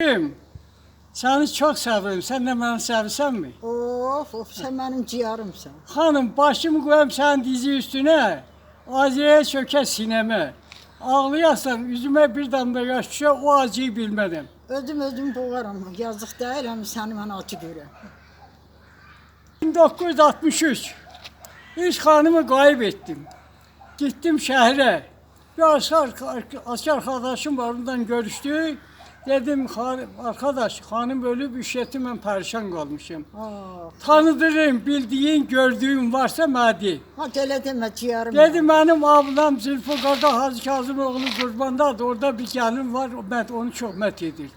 Kim? Seni çok seviyorum. Sen de beni seversen mi? Of of sen benim ciğerimsin. Hanım başımı koyayım sen dizi üstüne. Acıya çöker sineme. Ağlayasan yüzüme bir damla yaş düşer o acıyı bilmedim. Ödüm ödüm boğarım. Yazık değil ama seni ben acı görem. 1963. İlk hanımı kaybettim. Gittim şehre. Bir asker, asker arkadaşım var ondan görüştük. Dedim "Han- arkadaş hanım ölüp üşetim ben perişan kalmışım. Ah. Tanıdırım bildiğin gördüğün varsa madi. Ha öyle deme ciğerim. Dedim benim ablam Zülfikar'da Hacı Kazım oğlu kurbandadır. Orada bir gelin var. Ben onu çok met ediyorum.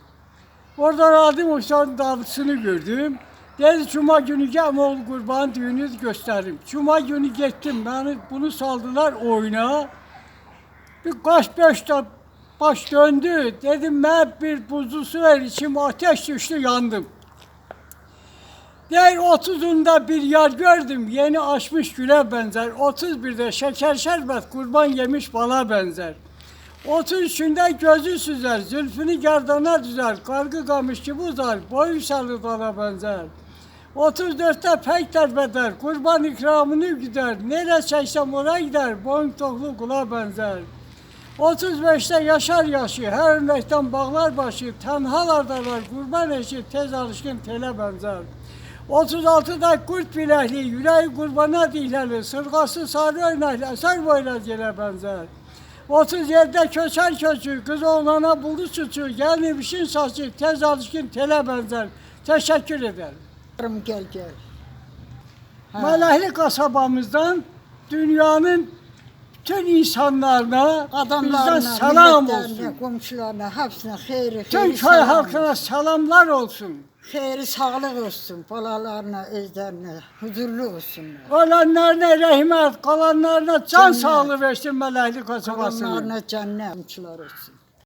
Oradan aldım Uçan davısını gördüm. Dedi Cuma günü gel oğul kurban düğünü göstereyim. Cuma günü gittim. Beni bunu saldılar oyuna. Bir kaç beş de baş döndü. Dedim ben bir buzlu su ver içim ateş düştü yandım. Diğer 30'unda bir yer gördüm. Yeni açmış güle benzer. 31'de şeker şerbet kurban yemiş bala benzer. 33'ünde gözü süzer. Zülfünü gerdana düzer. Kargı kamış gibi uzar. Boyu salı dala benzer. 34'te pek derbeder. Kurban ikramını gider. Nereye çeksem oraya gider. Boyun toklu kula benzer. 35'te yaşar yaşı, her örnekten bağlar başı, tenhalardalar, kurban eşi, tez alışkın tele benzer. 36'da kurt bilekli, yüreği kurbana dihleli, sırgası sarı örnekli, eser boyla gele benzer. 37'de köçer köçü, kız oğlana buldu suçu, gelmemişin saçı, tez alışkın tele benzer. Teşekkür ederim. Gel gel. Malahli kasabamızdan dünyanın bütün insanlarına Adamlarına, bizden selam olsun. komşularına, hepsine hayırlı, Tüm hayırlı köy selam halkına olsun. selamlar olsun. Hayırlı sağlık olsun. Balalarına, özlerine, huzurlu olsunlar. Ölenlerine rahmet, kalanlarına can Cennet. sağlığı versin Malahli kasabasına. Kalanlarına cennet komşular olsun.